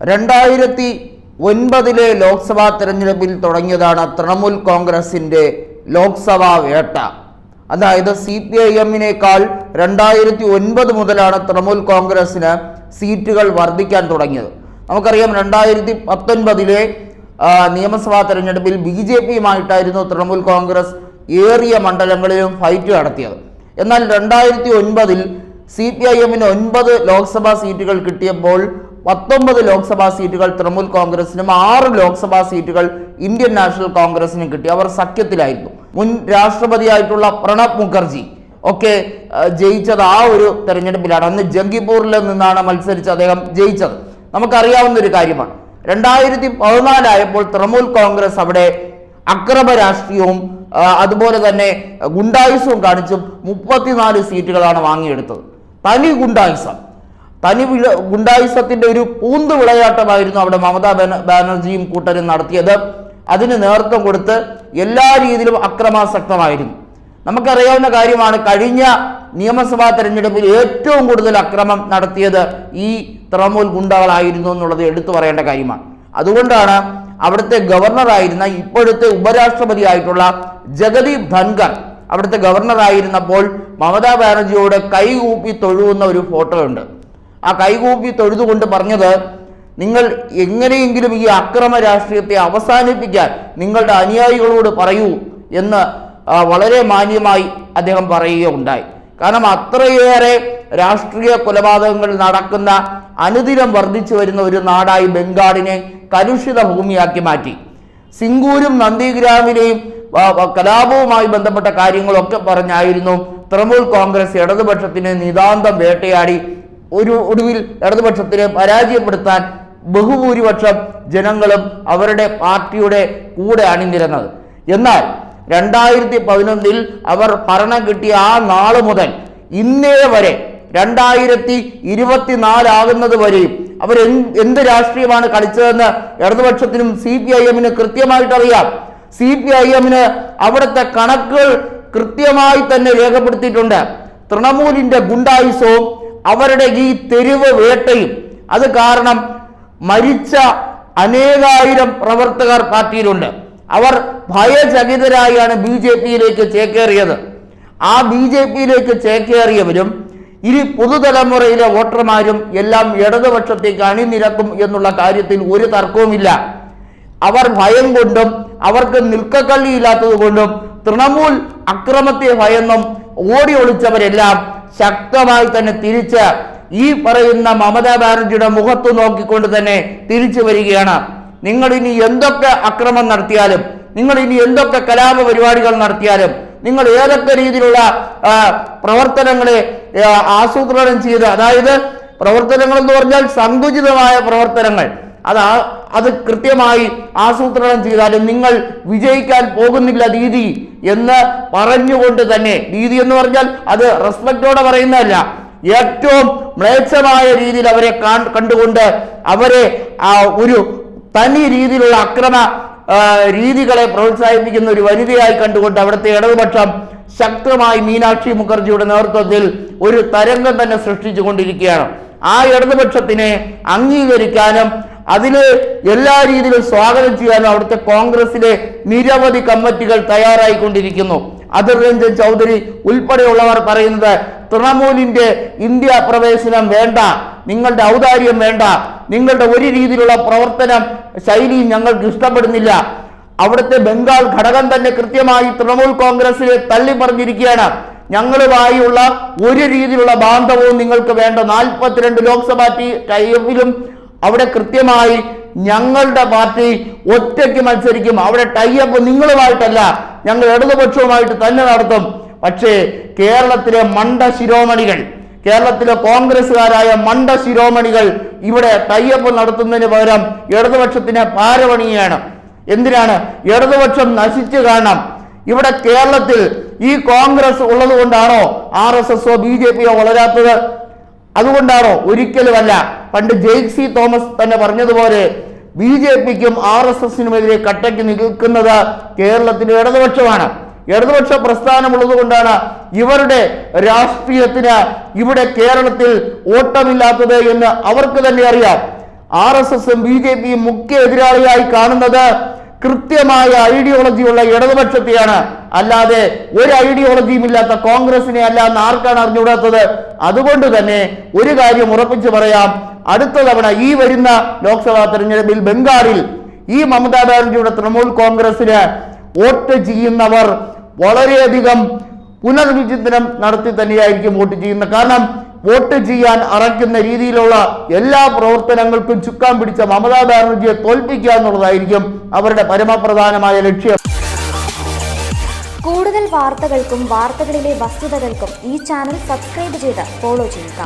രണ്ടായിരത്തി ഒൻപതിലെ ലോക്സഭാ തെരഞ്ഞെടുപ്പിൽ തുടങ്ങിയതാണ് തൃണമൂൽ കോൺഗ്രസിന്റെ ലോക്സഭാ വേട്ട. അതായത് സി പി ഐ എമ്മിനേക്കാൾ രണ്ടായിരത്തി ഒൻപത് മുതലാണ് തൃണമൂൽ കോൺഗ്രസ്സിന് സീറ്റുകൾ വർദ്ധിക്കാൻ തുടങ്ങിയത്. നമുക്കറിയാം രണ്ടായിരത്തി പത്തൊൻപതിലെ നിയമസഭാ തെരഞ്ഞെടുപ്പിൽ ബി ജെ പിയുമായിട്ടായിരുന്നു തൃണമൂൽ കോൺഗ്രസ് ഏറിയ മണ്ഡലങ്ങളിലും ഫൈറ്റ് നടത്തിയത്. എന്നാൽ രണ്ടായിരത്തി ഒൻപതിൽ സി പി ഐ എമ്മിന് ഒൻപത് ലോക്സഭാ സീറ്റുകൾ കിട്ടിയപ്പോൾ പത്തൊമ്പത് ലോക്സഭാ സീറ്റുകൾ തൃണമൂൽ കോൺഗ്രസിനും ആറ് ലോക്സഭാ സീറ്റുകൾ ഇന്ത്യൻ നാഷണൽ കോൺഗ്രസിനും കിട്ടി. അവർ സഖ്യത്തിലായിരുന്നു. മുൻ രാഷ്ട്രപതിയായിട്ടുള്ള പ്രണബ് മുഖർജി ഒക്കെ ജയിച്ചത് ആ ഒരു തെരഞ്ഞെടുപ്പിലാണ്. അന്ന് ജംഗിപൂരിൽ നിന്നാണ് മത്സരിച്ച് അദ്ദേഹം ജയിച്ചത്. നമുക്കറിയാവുന്ന ഒരു കാര്യമാണ്. രണ്ടായിരത്തി പതിനാലായപ്പോൾ തൃണമൂൽ കോൺഗ്രസ് അവിടെ അക്രമ രാഷ്ട്രീയവും അതുപോലെ തന്നെ ഗുണ്ടായുസവും കാണിച്ചും മുപ്പത്തിനാല് സീറ്റുകളാണ് വാങ്ങിയെടുത്തത്. തനി ഗുണ്ടായുസം തനി വിള ഗുണ്ടായുസത്തിന്റെ ഒരു പൂന്ത് വിളയാട്ടമായിരുന്നു അവിടെ മമതാ ബാന- ബാനർജിയും കൂട്ടരും നടത്തിയത്. അതിന് നേതൃത്വം കൊടുത്ത് എല്ലാ രീതിയിലും അക്രമാസക്തമായിരുന്നു നമുക്കറിയാവുന്ന കാര്യമാണ് കഴിഞ്ഞ നിയമസഭാ തെരഞ്ഞെടുപ്പിൽ ഏറ്റവും കൂടുതൽ അക്രമം നടത്തിയത് ഈ തൃണമൂൽ ഗുണ്ടകളായിരുന്നു എന്നുള്ളത് എടുത്തു പറയേണ്ട കാര്യമാണ്. അതുകൊണ്ടാണ് അവിടുത്തെ ഗവർണറായിരുന്ന ഇപ്പോഴത്തെ ഉപരാഷ്ട്രപതി ആയിട്ടുള്ള ജഗദീപ് ധൻഖർ അവിടുത്തെ ഗവർണറായിരുന്നപ്പോൾ മമതാ ബാനർജിയോട് കൈകൂപ്പി തൊഴുവുന്ന ഒരു ഫോട്ടോ ഉണ്ട് ആ കൈകൂപ്പി തൊഴുതുകൊണ്ട് പറഞ്ഞത് നിങ്ങൾ എങ്ങനെയെങ്കിലും ഈ അക്രമ രാഷ്ട്രീയത്തെ അവസാനിപ്പിക്കാൻ നിങ്ങളുടെ അനുയായികളോട് പറയൂ എന്ന് വളരെ മാന്യമായി അദ്ദേഹം പറയുകയുണ്ടായി. കാരണം അത്രയേറെ രാഷ്ട്രീയ കൊലപാതകങ്ങൾ നടക്കുന്ന അനുദിനം വർദ്ധിച്ചു വരുന്ന ഒരു നാടായി ബംഗാളിനെ കലുഷിത ഭൂമിയാക്കി മാറ്റി. സിംഗൂരും നന്ദിഗ്രാമിലെയും കലാപവുമായി ബന്ധപ്പെട്ട കാര്യങ്ങളൊക്കെ പറഞ്ഞായിരുന്നു. തൃണമൂൽ കോൺഗ്രസ് ഇടതുപക്ഷത്തിന് നിതാന്തം വേട്ടയാടി ഒരു ഒടുവിൽ ഇടതുപക്ഷത്തിനെ പരാജയപ്പെടുത്താൻ ബഹുഭൂരിപക്ഷം ജനങ്ങളും അവരുടെ പാർട്ടിയുടെ കൂടെ അണിനിരന്നത്. എന്നാൽ രണ്ടായിരത്തി പതിനൊന്നിൽ അവർ ഭരണം കിട്ടിയ ആ നാൾ മുതൽ ഇന്നേ വരെ രണ്ടായിരത്തി ഇരുപത്തിനാലാകുന്നത് വരെയും അവർ എന്ത് രാഷ്ട്രീയമാണ് കളിച്ചതെന്ന് ഇടതുപക്ഷത്തിനും സി പി ഐ എമ്മിന് കൃത്യമായിട്ട് അറിയാം സി പി ഐ എമ്മിന് അവിടുത്തെ കണക്കുകൾ കൃത്യമായി തന്നെ രേഖപ്പെടുത്തിയിട്ടുണ്ട്. തൃണമൂലിന്റെ ഗുണ്ടായുസവും അവരുടെ ഈ തെരുവ് വേട്ടയും. അത് കാരണം മരിച്ച അനേകായിരം പ്രവർത്തകർ പാർട്ടിയിലുണ്ട്. അവർ ഭയചകിതരായാണ് ബി ജെ പിയിലേക്ക് ചേക്കേറിയത്. ആ ബി ജെ പിയിലേക്ക് ചേക്കേറിയവരും ഇനി പുതുതലമുറയിലെ വോട്ടർമാരും എല്ലാം ഇടതുപക്ഷത്തേക്ക് അണിനിരക്കും എന്നുള്ള കാര്യത്തിൽ ഒരു തർക്കവുമില്ല. അവർ ഭയം കൊണ്ടും അവർക്ക് നിൽക്കക്കള്ളിയില്ലാത്തത് കൊണ്ടും തൃണമൂൽ അക്രമത്തെ ഭയന്നും ഓടി ഒളിച്ചവരെല്ലാം ശക്തമായി തന്നെ തിരിച്ച് ഈ പറയുന്ന മമതാ ബാനർജിയുടെ മുഖത്ത് നോക്കിക്കൊണ്ട് തന്നെ തിരിച്ചു വരികയാണ്. നിങ്ങൾ ഇനി എന്തൊക്കെ അക്രമം നടത്തിയാലും നിങ്ങൾ ഇനി എന്തൊക്കെ കലാപ പരിപാടികൾ നടത്തിയാലും നിങ്ങൾ ഏതൊക്കെ രീതിയിലുള്ള പ്രവർത്തനങ്ങളെ ആസൂത്രണം ചെയ്ത് അതായത് പ്രവർത്തനങ്ങൾ എന്ന് പറഞ്ഞാൽ സങ്കുചിതമായ പ്രവർത്തനങ്ങൾ. അത് അത് കൃത്യമായി ആസൂത്രണം ചെയ്താലും നിങ്ങൾ വിജയിക്കാൻ പോകുന്നില്ല ദീദി എന്ന് പറഞ്ഞുകൊണ്ട് തന്നെ. ദീദി എന്ന് പറഞ്ഞാൽ അത് റെസ്പെക്റ്റോടെ പറയുന്നതല്ല. ഏറ്റവും മ്ലേച്ഛമായ രീതിയിൽ അവരെ കണ്ടുകൊണ്ട് അവരെ ഒരു തനി രീതിയിലുള്ള അക്രമ രീതികളെ പ്രോത്സാഹിപ്പിക്കുന്ന ഒരു വനിതയായി കണ്ടുകൊണ്ട് അവിടുത്തെ ഇടതുപക്ഷം ശക്തമായി മീനാക്ഷി മുഖർജിയുടെ നേതൃത്വത്തിൽ ഒരു തരംഗം തന്നെ സൃഷ്ടിച്ചു കൊണ്ടിരിക്കുകയാണ് ആ ഇടതുപക്ഷത്തിനെ അംഗീകരിക്കാനും അതിൽ എല്ലാ രീതിയിലും സ്വാഗതം ചെയ്യാൻ അവിടുത്തെ കോൺഗ്രസിലെ നിരവധി കമ്മിറ്റികൾ തയ്യാറായിക്കൊണ്ടിരിക്കുന്നു. അധിർ രഞ്ജൻ ചൗധരി ഉൾപ്പെടെയുള്ളവർ പറയുന്നത് തൃണമൂലിന്റെ ഇന്ത്യ പ്രവേശനം വേണ്ട നിങ്ങളുടെ ഔദാര്യം വേണ്ട നിങ്ങളുടെ ഒരു രീതിയിലുള്ള പ്രവർത്തനം ശൈലിയും ഞങ്ങൾക്ക് ഇഷ്ടപ്പെടുന്നില്ല. അവിടുത്തെ ബംഗാൾ ഘടകം തന്നെ കൃത്യമായി തൃണമൂൽ കോൺഗ്രസിനെ തള്ളി പറഞ്ഞിരിക്കുകയാണ് ഞങ്ങളുമായുള്ള ഒരു രീതിയിലുള്ള ബാന്ധവവും നിങ്ങൾക്ക് വേണ്ട. നാൽപ്പത്തിരണ്ട് ലോക്സഭാ ടൈമിലും അവിടെ കൃത്യമായി ഞങ്ങളുടെ പാർട്ടി ഒറ്റയ്ക്ക് മത്സരിക്കും. അവിടെ ടൈപ്പ് നിങ്ങളുമായിട്ടല്ല. ഞങ്ങൾ ഇടതുപക്ഷവുമായിട്ട് തന്നെ നടത്തും. പക്ഷേ കേരളത്തിലെ മണ്ട ശിരോമണികൾ കേരളത്തിലെ കോൺഗ്രസ്സുകാരായ മണ്ട ശിരോമണികൾ ഇവിടെ ടൈപ്പ് നടത്തുന്നതിന് പകരം ഇടതുപക്ഷത്തിനെ പാരവണിയാണ് എന്തിനാണ്? ഇടതുപക്ഷം നശിച്ചു കാണാം ഇവിടെ കേരളത്തിൽ ഈ കോൺഗ്രസ് ഉള്ളത് കൊണ്ടാണോ ആർ എസ് എസോ ബി ജെ പിയോ വളരാത്തത്? അതുകൊണ്ടാണോ? ഒരിക്കലുമല്ല. പണ്ട് ജെയ്സി തോമസ് തന്നെ പറഞ്ഞതുപോലെ ബി ജെ പിക്കും ആർ എസ് എസിനുമെതിരെ കട്ടയ്ക്ക് നിൽക്കുന്നത് കേരളത്തിലെ ഇടതുപക്ഷമാണ്. ഇടതുപക്ഷ പ്രസ്ഥാനമുള്ളത് കൊണ്ടാണ് ഇവരുടെ രാഷ്ട്രീയത്തിന് ഇവിടെ കേരളത്തിൽ ഓട്ടമില്ലാത്തത് എന്ന് അവർക്ക് തന്നെ അറിയാം. ആർ എസ് എസും ബി ജെ പിയും മുഖ്യ എതിരാളിയായി കാണുന്നത് കൃത്യമായ ഐഡിയോളജിയുള്ള ഇടതുപക്ഷത്തെയാണ്. അല്ലാതെ ഒരു ഐഡിയോളജിയും ഇല്ലാത്ത കോൺഗ്രസിനെ അല്ല എന്ന് ആർക്കാണ് അറിഞ്ഞുകൂടാത്തത്? അതുകൊണ്ട് തന്നെ ഒരു കാര്യം ഉറപ്പിച്ചു പറയാം. അടുത്ത തവണ ഈ വരുന്ന ലോക്സഭാ തെരഞ്ഞെടുപ്പിൽ ബംഗാളിൽ ഈ മമതാ ബാനർജിയുടെ തൃണമൂൽ കോൺഗ്രസിന് വോട്ട് ചെയ്യുന്നവർ വളരെയധികം പുനർവിചിന്തനം നടത്തി തന്നെയായിരിക്കും വോട്ട് ചെയ്യുന്നത്. കാരണം വോട്ട് ചെയ്യാൻ അറയ്ക്കുന്ന രീതിയിലുള്ള എല്ലാ പ്രവർത്തനങ്ങൾക്കും ചുക്കാൻ പിടിച്ച മമതാ ബാനർജിയെ തോൽപ്പിക്കുക എന്നുള്ളതായിരിക്കും അവരുടെ പരമപ്രധാനമായ ലക്ഷ്യം. കൂടുതൽ വാർത്തകൾക്കും വാർത്തകളിലെ വസ്തുതകൾക്കും ഈ ചാനൽ സബ്സ്ക്രൈബ് ചെയ്ത് ഫോളോ ചെയ്യുക.